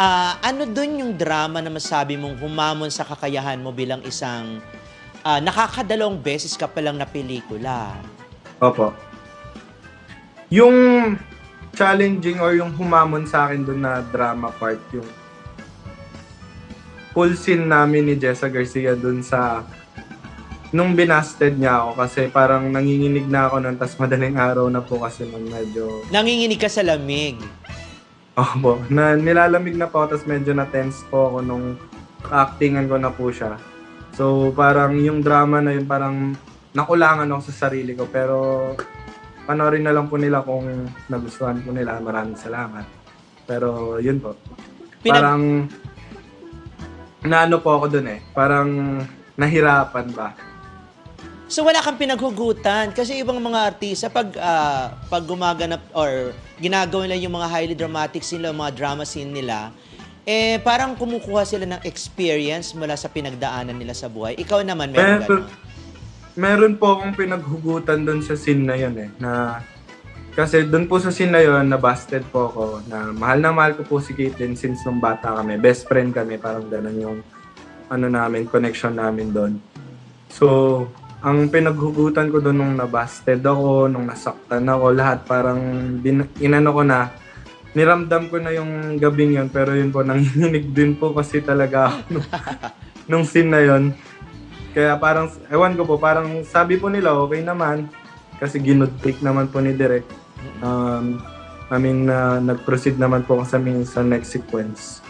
Ah, ano dun yung drama na masabi mong humamon sa kakayahan mo bilang isang ah, nakakadalawang beses ka palang na pelikula? Opo. Yung challenging or yung humamon sa akin doon na drama part, yung full scene namin ni Jessa Garcia doon sa nung binasted niya ako kasi parang nanginginig na ako nun tas madaling araw na po kasi nung medyo Nanginginig ka sa lamig. Opo. Na nilalamig na po tas medyo na tense po ako nung actingan ko na po siya. So parang yung drama na yun parang nakulangan ako sa sarili ko pero panoorin na lang po nila kung nagustuhan po nila. Maraming salamat. Pero yun po. Pinag- parang naano po ako dun eh. Parang nahirapan ba So wala kang pinaghugutan kasi ibang mga artista pag ah, pag gumaganap or ginagawa nila yung mga highly dramatic scene nila, mga drama scene nila, eh parang kumukuha sila ng experience mula sa pinagdaanan nila sa buhay. Ikaw naman meron gano'n. meron po akong pinaghugutan doon sa scene na yun eh. Na, kasi doon po sa scene na yun, na-busted po ako. Na mahal na mahal ko po si Caitlyn since nung bata kami. Best friend kami, parang ganun yung ano namin, connection namin doon. So, ang pinaghugutan ko doon nung nabusted ako, nung nasaktan ako, lahat parang bin, inano ko na, niramdam ko na yung gabing yun, pero yun po, nanginginig din po kasi talaga ako nung, nung scene na yun. Kaya parang, ewan ko po, parang sabi po nila okay naman, kasi ginood take naman po ni Direk. Um, I mean, na nag-proceed naman po kami sa next sequence.